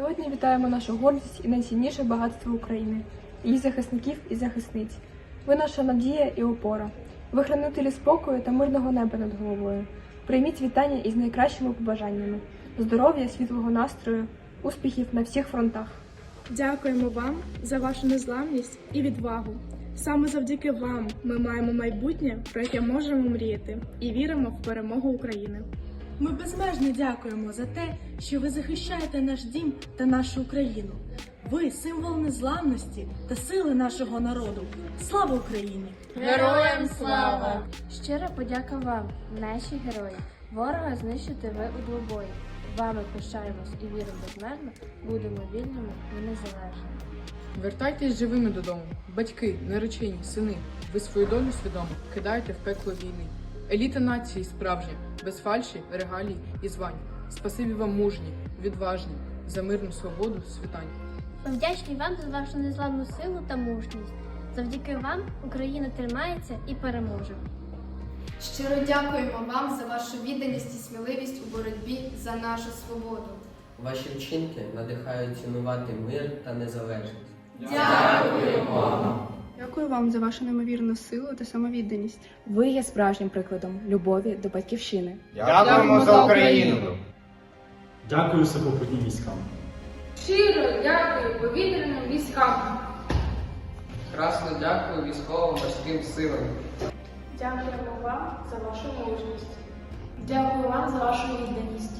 Сьогодні вітаємо нашу гордість і найцінніше багатство України, її захисників і захисниць. Ви наша надія і опора. Ви хранителі спокою та мирного неба над головою. Прийміть вітання із найкращими побажаннями, здоров'я, світлого настрою, успіхів на всіх фронтах. Дякуємо вам за вашу незламність і відвагу. Саме завдяки вам ми маємо майбутнє, про яке можемо мріяти, і віримо в перемогу України. Ми безмежно дякуємо за те, що ви захищаєте наш дім та нашу Україну. Ви символ незламності та сили нашого народу. Слава Україні! Героям слава! Щира подяка вам, наші герої. Ворога знищити ви у двобої. Вами пишаємось і віримо безмежно, будемо вільними і незалежними. Вертайтесь живими додому. Батьки, наречені, сини. Ви свою долю свідомо кидаєте в пекло війни. Еліта нації справжня, без фальші, регалій і звань. Спасибі вам мужні, відважні, за мирну свободу світань. Ми вдячні вам за вашу незламну силу та мужність. Завдяки вам Україна тримається і переможе. Щиро дякуємо вам за вашу відданість і сміливість у боротьбі за нашу свободу. Ваші вчинки надихають цінувати мир та незалежність. Дякую вам за вашу неймовірну силу та самовідданість. Ви є справжнім прикладом любові до батьківщини. Дякуємо за Україну! Дякую сухопутнім військам. Щиро дякую повітряним військам. Красно дякую військово-морським силам. Дякуємо вам за вашу мужність. Дякую вам за вашу відданість.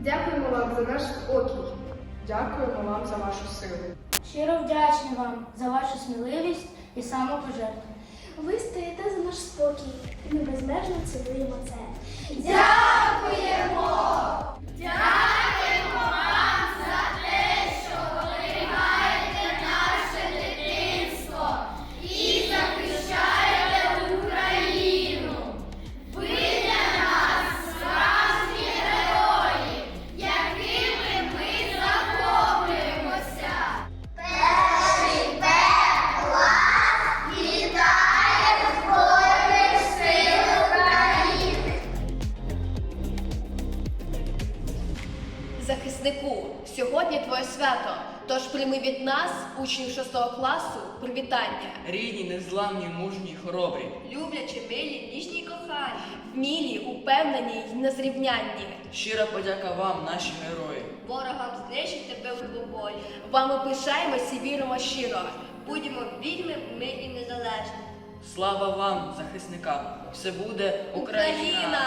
Дякуємо вам за наш спокій. Дякуємо вам за вашу силу. Щиро вдячні вам за вашу сміливість і самопожертви. Ви стоїте за наш спокій, і ми безмежно цінуємо це. Захиснику, сьогодні твоє свято. Тож прийми від нас, учнів 6 класу, привітання. Рідні, незламні, мужні, й хоробрі. Люблячи, милі, ніжні й кохані, вмілі, упевнені й незрівнянні. Щира подяка вам, наші герої. Ворогам знищить тебе у двобої. Вами пишаємось і віримо щиро. Будемо вільними, ми і незалежні. Слава вам, захисникам! Все буде Україна!